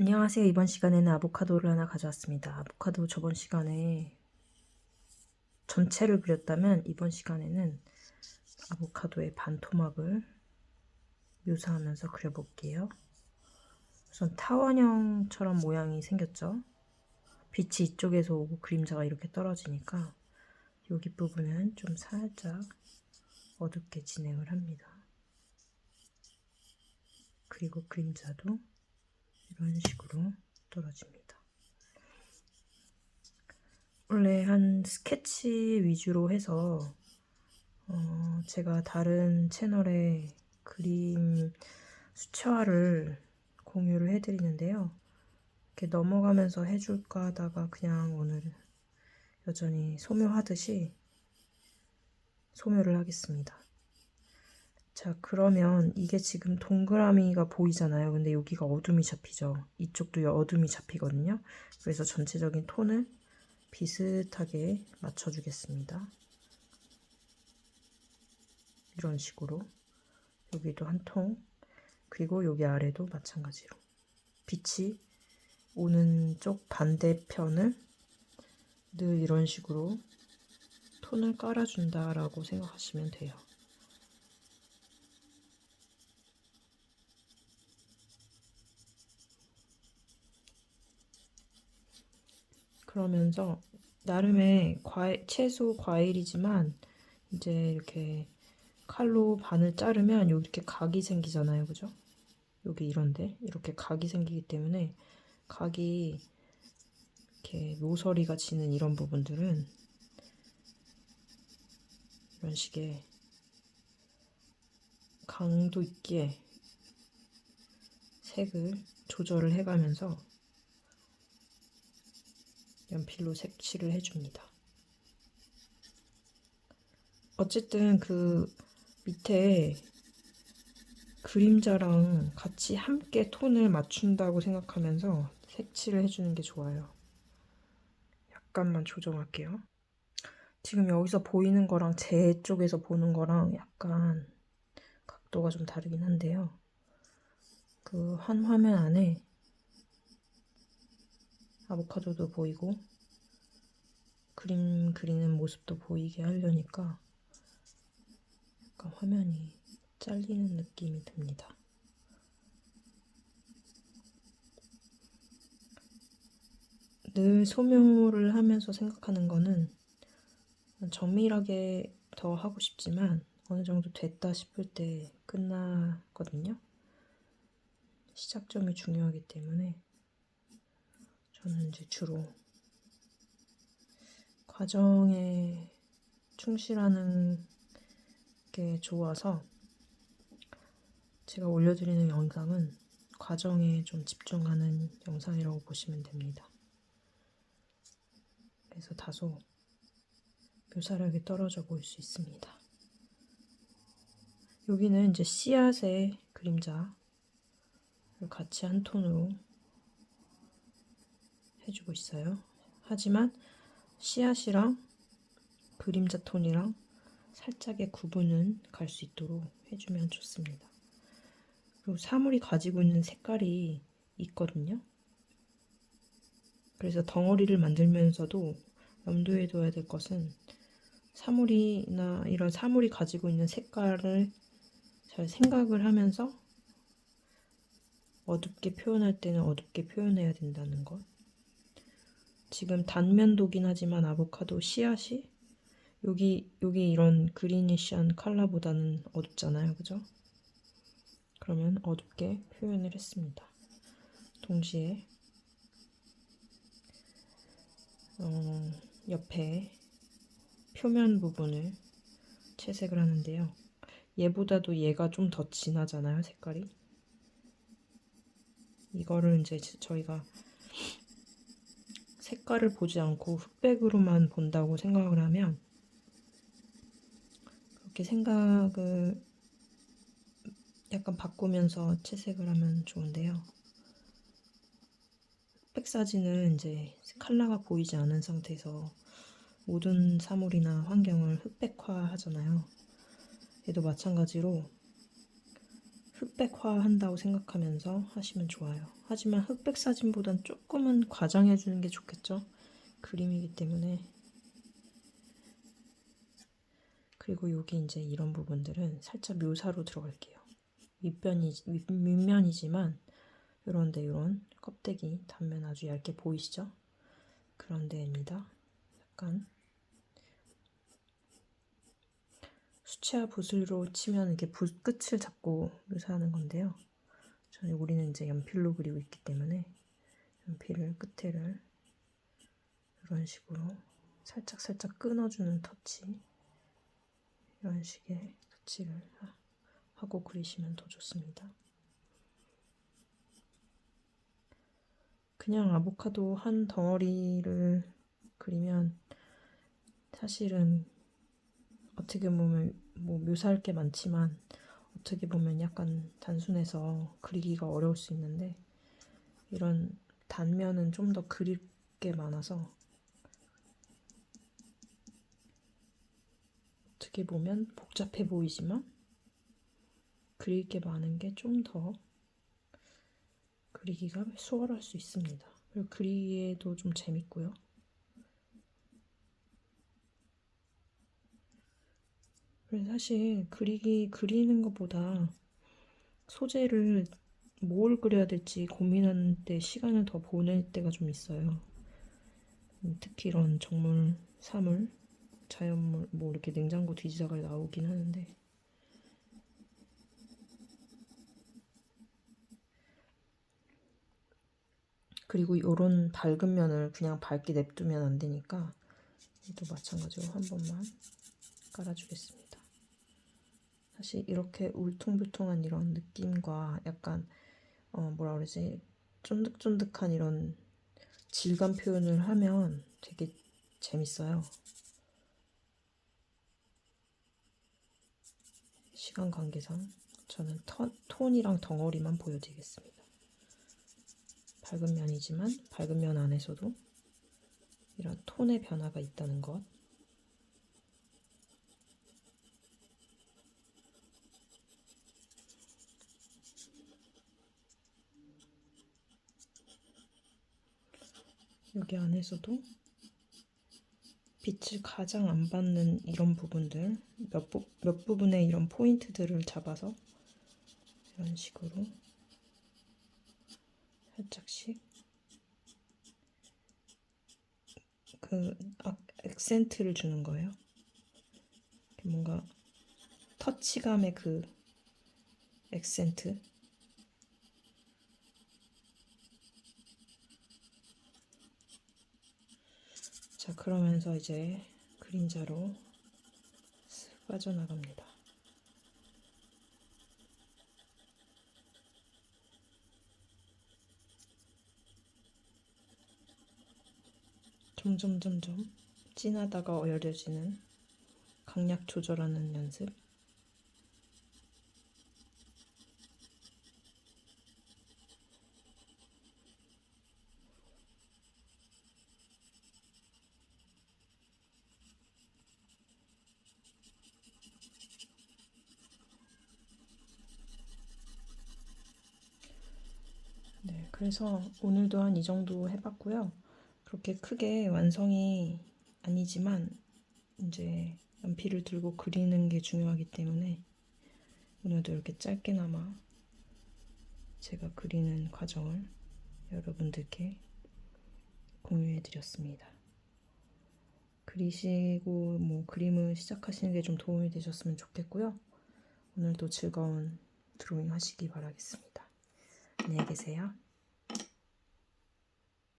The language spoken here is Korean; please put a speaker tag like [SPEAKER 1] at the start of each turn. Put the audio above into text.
[SPEAKER 1] 안녕하세요. 이번 시간에는 아보카도를 하나 가져왔습니다. 아보카도 저번 시간에 전체를 그렸다면 이번 시간에는 아보카도의 반토막을 묘사하면서 그려볼게요. 우선 타원형처럼 모양이 생겼죠. 빛이 이쪽에서 오고 그림자가 이렇게 떨어지니까 여기 부분은 좀 살짝 어둡게 진행을 합니다. 그리고 그림자도 이런 식으로 떨어집니다. 원래 한 스케치 위주로 해서 어 제가 다른 채널에 그림 수채화를 공유를 해드리는데요. 이렇게 넘어가면서 해줄까 하다가 그냥 오늘 여전히 소묘하듯이 소묘를 하겠습니다. 자, 그러면 이게 지금 동그라미가 보이잖아요. 근데 여기가 어둠이 잡히죠. 이쪽도 어둠이 잡히거든요. 그래서 전체적인 톤을 비슷하게 맞춰주겠습니다. 이런 식으로 여기도 한 통, 그리고 여기 아래도 마찬가지로 빛이 오는 쪽 반대편을 늘 이런 식으로 톤을 깔아준다라고 생각하시면 돼요. 그러면서 나름의 과일, 채소 과일이지만 이제 이렇게 칼로 반을 자르면 이렇게 각이 생기잖아요. 그죠? 여기 이런데 이렇게 각이 생기기 때문에 각이 이렇게 모서리가 지는 이런 부분들은 이런 식의 강도 있게 색을 조절을 해가면서 연필로 색칠을 해줍니다. 어쨌든 그 밑에 그림자랑 같이 함께 톤을 맞춘다고 생각하면서 색칠을 해주는 게 좋아요. 약간만 조정할게요. 지금 여기서 보이는 거랑 제 쪽에서 보는 거랑 약간 각도가 좀 다르긴 한데요. 그 한 화면 안에 아보카도도 보이고 그림 그리는 모습도 보이게 하려니까 약간 화면이 잘리는 느낌이 듭니다. 늘 소묘를 하면서 생각하는 거는 정밀하게 더 하고 싶지만 어느 정도 됐다 싶을 때 끝나거든요. 시작점이 중요하기 때문에 저는 이제 주로 과정에 충실하는 게 좋아서 제가 올려드리는 영상은 과정에 좀 집중하는 영상이라고 보시면 됩니다. 그래서 다소 묘사력이 떨어져 보일 수 있습니다. 여기는 이제 씨앗의 그림자를 같이 한 톤으로 해주고 있어요. 하지만 씨앗이랑 그림자 톤이랑 살짝의 구분은 갈 수 있도록 해주면 좋습니다. 그리고 사물이 가지고 있는 색깔이 있거든요. 그래서 덩어리를 만들면서도 염두에 둬야 될 것은 사물이나 이런 사물이 가지고 있는 색깔을 잘 생각을 하면서 어둡게 표현할 때는 어둡게 표현해야 된다는 것. 지금 단면도긴 하지만 아보카도 씨앗이 여기 여기 이런 그리니시한 컬러보다는 어둡잖아요, 그죠? 그러면 어둡게 표현을 했습니다. 동시에 어, 옆에 표면 부분을 채색을 하는데요. 얘보다도 얘가 좀 더 진하잖아요, 색깔이. 이거를 이제 저희가 색깔을 보지 않고 흑백으로만 본다고 생각을 하면 그렇게 생각을 약간 바꾸면서 채색을 하면 좋은데요. 흑백 사진은 이제 컬러가 보이지 않은 상태에서 모든 사물이나 환경을 흑백화 하잖아요. 얘도 마찬가지로 흑백화 한다고 생각하면서 하시면 좋아요. 하지만 흑백 사진보단 조금은 과장해 주는 게 좋겠죠. 그림이기 때문에. 그리고 여기 이제 이런 부분들은 살짝 묘사로 들어갈게요. 윗변이 윗, 윗면이지만 요런데 요런 껍데기 단면 아주 얇게 보이시죠? 그런 데입니다. 약간 수채화 붓으로 치면 이게 붓 끝을 잡고 묘사하는 건데요. 저는 우리는 이제 연필로 그리고 있기 때문에 연필을 끝에를 이런 식으로 살짝 살짝 끊어주는 터치 이런 식의 터치를 하- 하고 그리시면 더 좋습니다. 그냥 아보카도 한 덩어리를 그리면 사실은 어떻게 보면 뭐 묘사할 게 많지만 어떻게 보면 약간 단순해서 그리기가 어려울 수 있는데 이런 단면은 좀 더 그릴 게 많아서 어떻게 보면 복잡해 보이지만 그릴 게 많은 게 좀 더 그리기가 수월할 수 있습니다. 그리고 그리기에도 좀 재밌고요. 그래서 사실 그리기 그리는 것보다 소재를 뭘 그려야 될지 고민하는 때 시간을 더 보낼 때가 좀 있어요. 음, 특히 이런 정물, 사물, 자연물, 뭐 이렇게 냉장고 뒤지다가 나오긴 하는데 그리고 이런 밝은 면을 그냥 밝게 냅두면 안 되니까 얘도 마찬가지로 한 번만 깔아주겠습니다. 사실 이렇게 울퉁불퉁한 이런 느낌과 약간 어 뭐라 그러지 쫀득쫀득한 이런 질감 표현을 하면 되게 재밌어요. 시간 관계상 저는 턴, 톤이랑 덩어리만 보여드리겠습니다. 밝은 면이지만 밝은 면 안에서도 이런 톤의 변화가 있다는 것. 여기 안에서도 빛을 가장 안 받는 이런 부분들 몇, 부, 몇 부분의 이런 포인트들을 잡아서 이런 식으로 살짝씩 그 악, 액센트를 주는 거예요. 뭔가 터치감의 그 액센트 자 그러면서 이제 그림자로 쓱 빠져나갑니다. 점점 점점 진하다가 어여려지는 강약 조절하는 연습. 네, 그래서 오늘도 한 이 정도 해봤고요. 그렇게 크게 완성이 아니지만 이제 연필을 들고 그리는 게 중요하기 때문에 오늘도 이렇게 짧게나마 제가 그리는 과정을 여러분들께 공유해 드렸습니다. 그리시고 뭐 그림을 시작하시는 게 좀 도움이 되셨으면 좋겠고요. 오늘도 즐거운 드로잉 하시기 바라겠습니다. 안녕히 계세요.